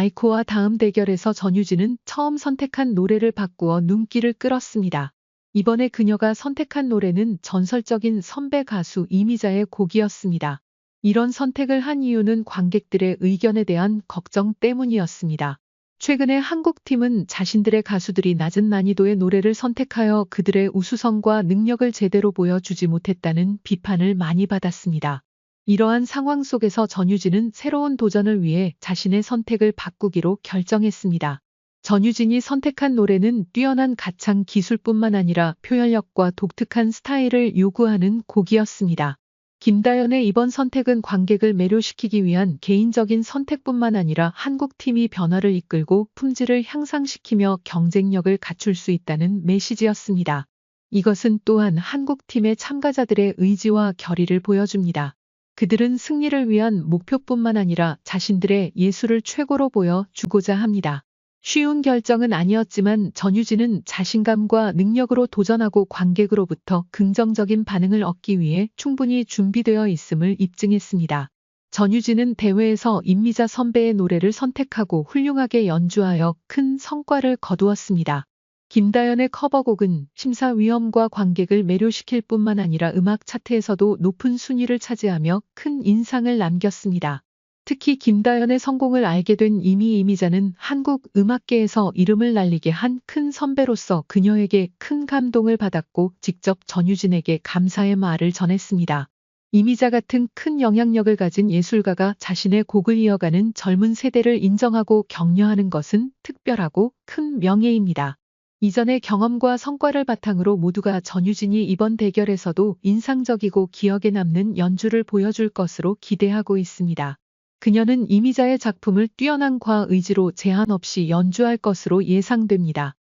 아이코와 다음 대결에서 전유진은 처음 선택한 노래를 바꾸어 눈길을 끌었습니다. 이번에 그녀가 선택한 노래는 전설적인 선배 가수 이미자의 곡이었습니다. 이런 선택을 한 이유는 관객들의 의견에 대한 걱정 때문이었습니다. 최근에 한국팀은 자신들의 가수들이 낮은 난이도의 노래를 선택하여 그들의 우수성과 능력을 제대로 보여주지 못했다는 비판을 많이 받았습니다. 이러한 상황 속에서 전유진은 새로운 도전을 위해 자신의 선택을 바꾸기로 결정했습니다. 전유진이 선택한 노래는 뛰어난 가창 기술뿐만 아니라 표현력과 독특한 스타일을 요구하는 곡이었습니다. 김다연의 이번 선택은 관객을 매료시키기 위한 개인적인 선택뿐만 아니라 한국 팀이 변화를 이끌고 품질을 향상시키며 경쟁력을 갖출 수 있다는 메시지였습니다. 이것은 또한 한국 팀의 참가자들의 의지와 결의를 보여줍니다. 그들은 승리를 위한 목표뿐만 아니라 자신들의 예술을 최고로 보여 주고자 합니다. 쉬운 결정은 아니었지만 전유진은 자신감과 능력으로 도전하고 관객으로부터 긍정적인 반응을 얻기 위해 충분히 준비되어 있음을 입증했습니다. 전유진은 대회에서 임미자 선배의 노래를 선택하고 훌륭하게 연주하여 큰 성과를 거두었습니다. 김다연의 커버곡은 심사위원과 관객을 매료시킬 뿐만 아니라 음악 차트에서도 높은 순위를 차지하며 큰 인상을 남겼습니다. 특히 김다연의 성공을 알게 된 이미 이미자는 한국 음악계에서 이름을 날리게 한 큰 선배로서 그녀에게 큰 감동을 받았고 직접 전유진에게 감사의 말을 전했습니다. 이미자 같은 큰 영향력을 가진 예술가가 자신의 곡을 이어가는 젊은 세대를 인정하고 격려하는 것은 특별하고 큰 명예입니다. 이전의 경험과 성과를 바탕으로 모두가 전유진이 이번 대결에서도 인상적이고 기억에 남는 연주를 보여줄 것으로 기대하고 있습니다. 그녀는 이미자의 작품을 뛰어난 과의지로 제한 없이 연주할 것으로 예상됩니다.